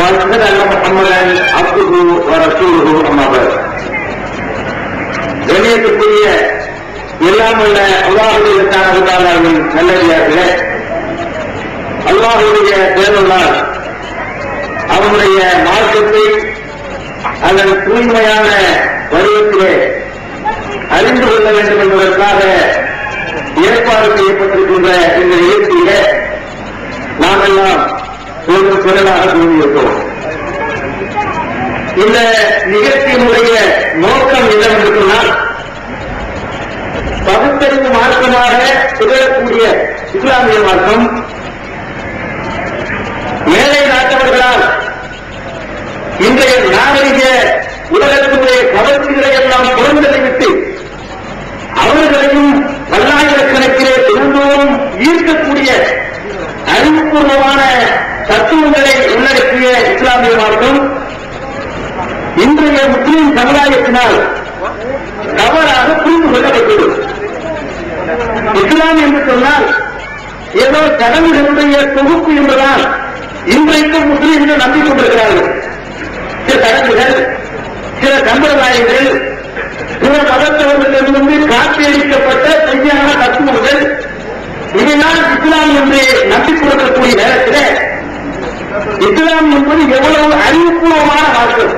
واشهد ان محمدا عبده ورسوله اما بعد கண்ணியத்துக்குரிய எல்லாம் உள்ள அல்லாஹுடைய தானாவின் நல்லடியார்களே அல்லாஹுடைய தேவனால் அவனுடைய மார்க்கத்தை அதன் தூய்மையான வடிவத்திலே அறிந்து கொள்ள வேண்டும் என்பதற்காக ஏற்பாடு செய்யப்பட்டிருக்கின்ற இந்த நிகழ்ச்சியிலே நாம் எல்லாம் ஒரு குரலாக கூறியிருக்கிறோம் இந்த நிகழ்ச்சியினுடைய நோக்கம் என்னவென்று சொன்னால் பகுத்தறிவு மார்க்கமாக திகழக்கூடிய இஸ்லாமிய மார்க்கம் மேலை நாட்டவர்களால் இன்றைய நாகரிக உலகத்தினுடைய கவர்ச்சிகளை எல்லாம் புறந்தறிவிட்டு அவர்களையும் பல்லாயிரக்கணக்கிலே தினந்தோறும் ஈர்க்கக்கூடிய அறிவுபூர்வமான தத்துவங்களை உள்ளடக்கிய இஸ்லாமிய மார்க்கம் இன்றைய முஸ்லீம் சமுதாயத்தினால் தவறாக புரிந்து கொள்ளப்பட்டது. இஸ்லாம் என்று சொன்னால் ஏதோ சடங்குகளுடைய தொகுப்பு என்பதால் இன்றைக்கும் முஸ்லீம்கள் நம்பிக் கொண்டிருக்கிறார்கள். சில சடங்குகள் சில சம்பிரதாயங்கள் சில மதத்தவர்களிடமிருந்து காட்சியளிக்கப்பட்ட பொய்யான தத்துவங்கள். இதனால் இஸ்லாம் என்று நம்பிக் கொடுக்கக்கூடிய நேரத்தில் இஸ்லாம் என்பது எவ்வளவு அறிவுபூர்வமான மார்க்கம்?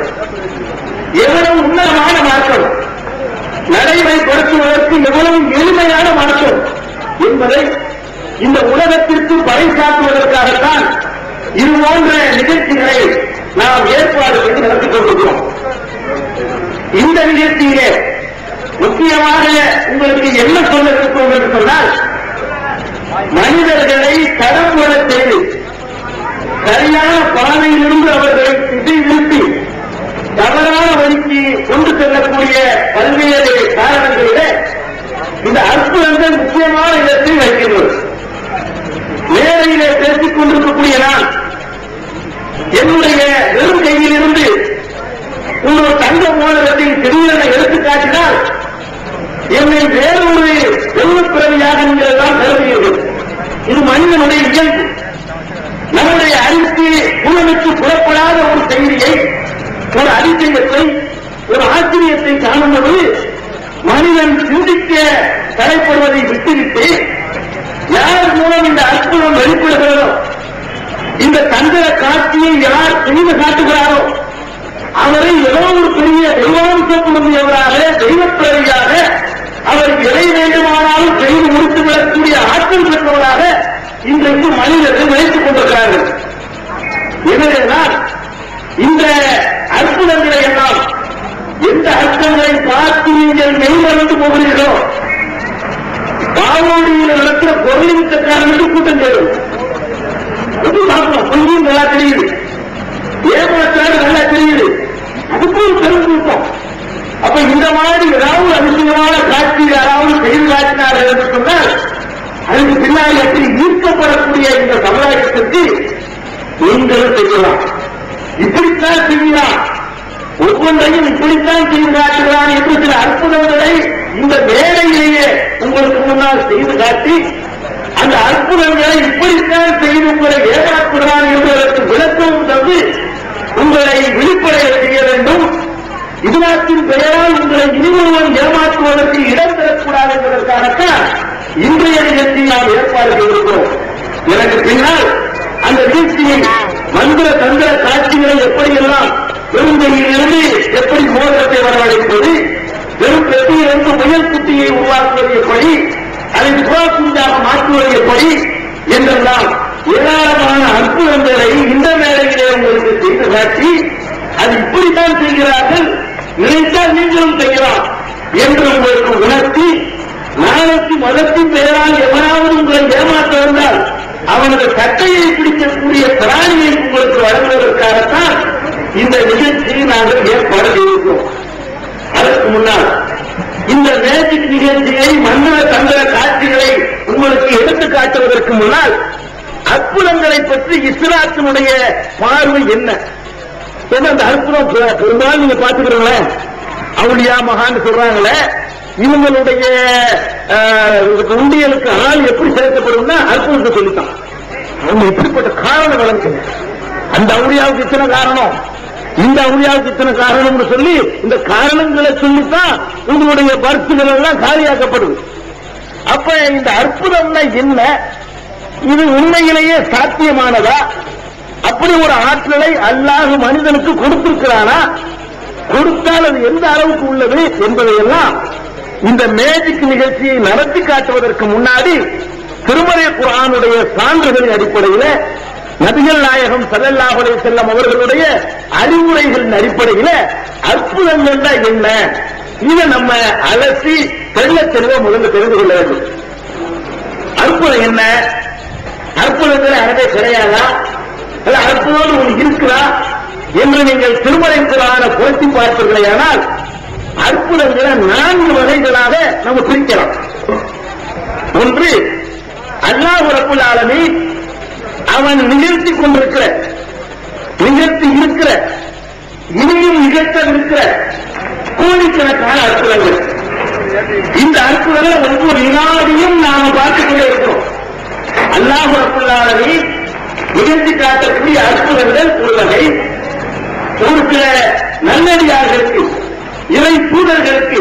எவ்வளவு உன்னதமான மார்க்கம்? நடைமுறைப்படுத்துவதற்கு எவ்வளவு எளிமையான மார்க்கம் என்பதை இந்த உலகத்திற்கு பறைசாற்றுவதற்காகத்தான் இது போன்ற நிகழ்ச்சிகளை நாம் ஏற்பாடு செய்து நடத்திக் கொண்டிருக்கிறோம். இந்த நிகழ்ச்சியிலே முக்கியமாக உங்களுக்கு என்ன சொல்ல இருக்கிறோம் என்று சொன்னால் மனிதர்களை தடம் போல செய்து சரியான பாதையிலிருந்து அவர்களை திசை நிறுத்தி தவறான வழிக்கு கொண்டு செல்லக்கூடிய பல்வேறு காரணங்களிலே இந்த என்ற முக்கியமான இடத்தில் வைக்கின்றது நேரையிலே பேசிக் கொண்டிருக்கக்கூடிய நான் என்னுடைய வெறும் கையிலிருந்து ஒரு தங்க மோதிரத்தை திடீரென எடுத்து காட்டினால் என்னை வேறொரு வெள்ளப்பிறவியாக நீங்கள் தான் கருதுகிறீர்கள் இது மனிதனுடைய இயல்பு. நம்முடைய அறிவுக்கு உணவுக்கு புறப்படாத ஒரு செய்தியை ஒரு அதிசயத்தை ஒரு ஆச்சரியத்தை காணும்போது மனிதன் சிந்திக்க தலைப்படுவதை விட்டுவிட்டு யார் மூலம் இந்த அற்புதம் வெளிப்படுகிறதோ இந்த தந்திர காட்சியை யார் செய்து காட்டுகிறாரோ அவரை ஏதோ ஒரு பெரிய தெய்வாம்சத்துவராக தெய்வப்பிறவியாக அவர் எதை வேண்டுமானாலும் செய்து முடித்துவிடக்கூடிய ஆற்றல் பெற்றவராக இன்றைக்கு மனிதர்கள் நினைத்துக் கொண்டிருக்கிறார்கள். எனவேதான் இந்த அற்புதங்களை எல்லாம் எந்த அர்த்தங்களை பார்த்து நீங்கள் மெய்மறந்து போகிறீர்களோ? நடக்கிற பொருளித்தக்காரனுக்கு கூட்டம் சேரும் அது பார்க்கணும் கொஞ்சம் நல்லா தெரியுது. ஏமாற்றாடு நல்லா தெரியுது. அதுக்கும் ஒரு பெரும் கூட்டம் அப்ப இந்த மாதிரி ஏதாவது அதிசயமான காட்சி யாராவது செய்து காட்டினார்கள் என்று சொன்னால் அதுக்கு பின்னால் எப்படி ஈர்க்கப்படக்கூடிய இந்த சமுதாயத்திற்கு நீங்களும் செய்யலாம். இப்படித்தான் செய்யலாம். ஒவ்வொன்றையும் இப்படித்தான் செய்து காட்டுகிறான் என்று சில அற்புதங்களை இந்த வேலையிலேயே உங்களுக்கு முன்னால் செய்து காட்டி அந்த அற்புதங்களை இப்படித்தான் செய்து உங்களை ஏமாற்றுகிறான் என்பதற்கு விளக்கம் தந்து உங்களை விழிப்படைய செய்ய வேண்டும். இதுவாற்றின் பெயரால் உங்களை இனிமொருவன் ஏமாற்றுவதற்கு இடம் தரக்கூடாது என்பதற்காகத்தான் இன்றைய நிகழ்ச்சியை நாம் ஏற்பாடு செய்திருக்கிறோம். எனக்கு பின்னால் அந்த நிகழ்ச்சியில் மந்திர தந்திர காட்சிகளை எப்படியெல்லாம் பெருந்தையிலிருந்து எப்படி மோதிரத்தை வரவழைப்பது வெறும் பெட்டியிலிருந்து முயல் குட்டியை உருவாக்குவது எப்படி அதை துவாக்குண்டாக மாற்றுவது எப்படி என்றெல்லாம் ஏராளமான அற்புதங்களை இந்த வேளையிலே உங்களுக்கு செய்து காட்டி அது இப்படித்தான் செய்கிறார்கள் நினைத்தால் நீங்களும் செய்யலாம் என்று உங்களுக்கு உணர்த்தி நாளைக்கு மதத்தின் பெயரால் எவனாவது உங்களை ஏமாற்ற வந்தால் அவனது கட்டையை பிடிக்கக்கூடிய பிராணியை உங்களுக்கு வழங்குவதற்காகத்தான் இந்த நிகழ்ச்சியை நாங்கள் ஏற்பாடு செய்திருக்கிறோம் அதற்கு முன்னால் இந்த மேஜிக் நிகழ்ச்சியை மந்திர தந்திர காட்சிகளை உங்களுக்கு எடுத்து காட்டுவதற்கு முன்னால் அற்புதங்களை பற்றி இஸ்லாத்தினுடைய பார்வை என்ன? ஏன்னா அந்த அற்புதம் பெரும்பாலும் நீங்க பாத்துக்கிறீங்களே அவுளியா மகான் சொல்றாங்களே இவங்களுடைய உண்டியலுக்கு ஆள் எப்படி சேர்க்கப்படும்னா அற்புதத்தை சொல்லித்தான். அவங்க எப்படிப்பட்ட காரணம் வழங்குங்க. அந்த அவுளியாவுக்கு இத்தனை காரணம். இந்த அவுளியாவுக்கு இத்தனை காரணம்னு சொல்லி இந்த காரணங்களை சொல்லித்தான் உங்களுடைய பர்சுகள் எல்லாம் காலியாக்கப்படுது. அப்ப இந்த அற்புதம்னா என்ன? இது உண்மையிலேயே சாத்தியமானதா? அப்படி ஒரு ஆற்றலை அல்லாஹ் மனிதனுக்கு கொடுத்திருக்கிறானா? கொடுத்தால் அது எந்த அளவுக்கு உள்ளது என்பதையெல்லாம் இந்த மேஜிக் நிகழ்ச்சியை நடத்தி காட்டுவதற்கு முன்னாடி திருமலை குரானுடைய சான்றுகளின் அடிப்படையில் நபிகள் நாயகம் சதல்லாஹுடைய செல்லம் அவர்களுடைய அறிவுரைகளின் அடிப்படையில் அற்புதங்கள்னா என்ன? இதை நம்ம அலசி தெள்ள தெளிவா முதல்ல தெரிந்து கொள்ள வேண்டும். அற்புதம் என்ன? அற்புதங்கள் அறவே கிடையாதா? அல்ல அற்புதம் ஒன்று இருக்கிறா என்று நீங்கள் திருமலைக்குறான குரான போட்டி பார்ப்பீர்களேயானால் அற்புதங்களை நான்கு வகைகளாக நம்ம பிரிக்கலாம் ஒன்று அல்லாஹ் ரப்புல் ஆலமீன் அவன் நிகழ்த்தி கொண்டிருக்கிற நிகழ்த்தி இருக்கிற இனியும் நிகழ்த்த இருக்கிற கோடிக்கணக்கான அற்புதங்கள். இந்த அற்புதங்களை ஒவ்வொரு வினாடியும் நாம பார்த்துக் கொண்டே இருக்கிறோம். அல்லாஹ் ரப்புல் நிகழ்த்தி காட்டக்கூடிய அற்புதங்கள் ஒரு வகை ஒரு சில நல்லடியார்களுக்கு இறை தூதர்களுக்கு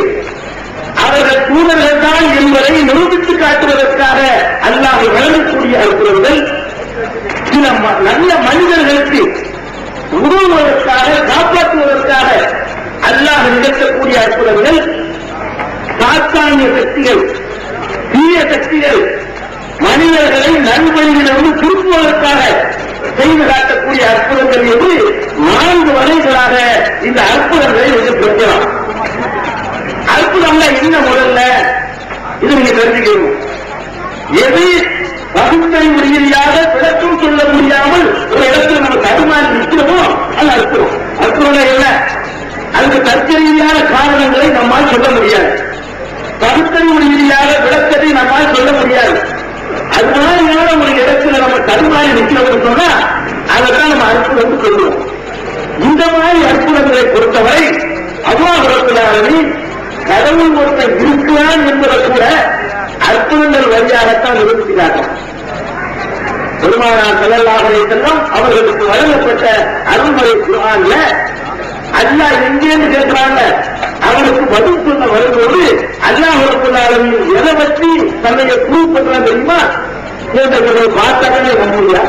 அவர்கள் தூதர்கள் தான் என்பதை நிரூபித்து காட்டுவதற்காக அல்லாஹ் வழங்கக்கூடிய அற்புதங்கள். சில ம- நல்ல மனிதர்களுக்கு உதவுவதற்காக காப்பாற்றுவதற்காக அல்லாஹ் நிகழ்த்தக்கூடிய அற்புதங்கள் சாத்தானிய சக்திகள் தீய சக்திகள் மனிதர்களை நல்வழியிலிருந்து திருப்புவதற்காக செய்து காட்டக்கூடிய அற்புதங்கள் என்று நான்கு வகைகளாக இந்த அற்புதங்களை வந்து பெற்றலாம் அற்புதம்ல என்ன முதல்ல? இது நீங்க தெரிஞ்சுக்கணும். எது பகுத்தறிவு ரீதியாக விளக்கம் சொல்ல முடியாமல் ஒரு இடத்துல நம்ம தடுமாறி நிற்கிறோமோ அது அற்புதம். அற்புதம் என்ன? அதுக்கு தற்கரீதியான காரணங்களை நம்மால் சொல்ல முடியாது. பகுத்தறிவு ரீதியாக விளக்கத்தை நம்மால் சொல்ல முடியாது. அது மாதிரியான ஒரு இடத்துல நம்ம தடுமாறி நிற்கிறோம் சொன்னா அதைத்தான் நம்ம அற்புதம் சொல்லுவோம் இந்த மாதிரி அற்புதங்களை பொறுத்தவரை அல்லாஹ் கடவுள் ஒருத்தர் இருக்கிறான் என்பதை கூட அற்புதங்கள் வழியாகத்தான் நிரூபிக்கிறார்கள். பெருமானார் ஸல்லல்லாஹு அலைஹி அவர்களுக்கு வழங்கப்பட்ட அருள்முறை குர்ஆன்ல அல்லா எங்கேன்னு கேட்கிறாங்க. அவனுக்கு பதில் சொல்ல வரும்போது அல்லாஹ் எதை பற்றி தன்னைய ப்ரூவ் பண்றான் தெரியுமா? கேட்டவர்களை பார்த்தாலே நம்புவியா?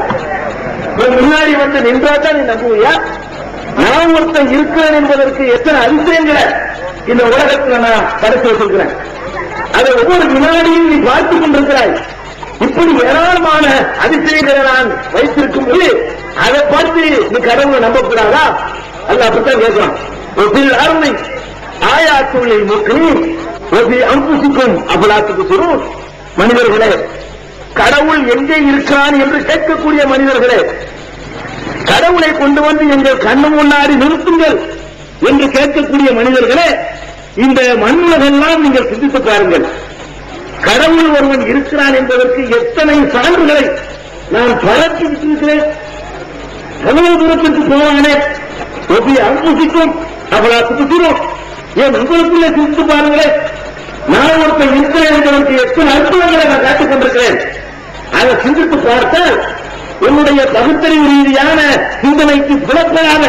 முன்னாடி வந்து நின்றா தான் நீ நம்புவியா? நான் ஒருத்தன் இருக்கிறேன் என்பதற்கு எத்தனை அதிசயங்களை இந்த உலகத்துல நான் படைத்து வச்சிருக்கிறேன். அதை ஒவ்வொரு வினாடியும் நீ பார்த்துக் கொண்டிருக்கிறாய். இப்படி ஏராளமான அதிசயங்களை நான் வைத்திருக்கும் போது அதை பார்த்து நீ கடவுளை நம்பக்கூடாதா? அல்ல அப்படித்தான் கேட்கிறான். ஒரு அருமை ஆயாத்துள்ளை முக்கியம் அம்புசிக்கும் அபலாத்துக்கு சொல்லும் மனிதர்களே கடவுள் எங்கே இருக்கிறான் என்று கேட்கக்கூடிய மனிதர்களே கடவுளை கொண்டு வந்து எங்கள் கண்ணு முன்னாடி நிறுத்துங்கள் என்று கேட்கக்கூடிய மனிதர்களே இந்த மண்ணுலகெல்லாம் நீங்கள் சிந்தித்து பாருங்கள். கடவுள் ஒருவன் இருக்கிறான் என்பதற்கு எத்தனை சான்றுகளை நான் பரப்பி விட்டிருக்கிறேன். எவ்வளவு தூரத்திற்கு போவானே ஒப்பி அவளா ஏன் உங்களுக்குள்ளே சிரித்து பாருங்களேன் நான் ஒருத்தன் இருக்கிறேன் என்பதற்கு எத்தனை அற்புதங்களை நான் காட்டிக் கொண்டிருக்கிறேன். அதை சிந்தித்து பார்த்தால் உன்னுடைய பகுத்தறிவு ரீதியான சிந்தனைக்கு புலப்படாத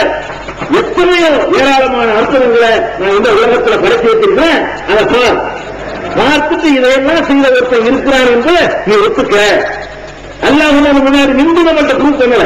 எத்தனையோ ஏராளமான அற்புதங்களை நான் இந்த உலகத்தில் படைத்து வைத்திருக்கிறேன் அதை பார் பார்த்துட்டு இதையெல்லாம் செய்த ஒருத்தன் இருக்கிறான் என்று நீ ஒத்துக்க அல்லாஹ் முன்னாடி நின்று நம்மள்ட்ட குரூப் பண்ணல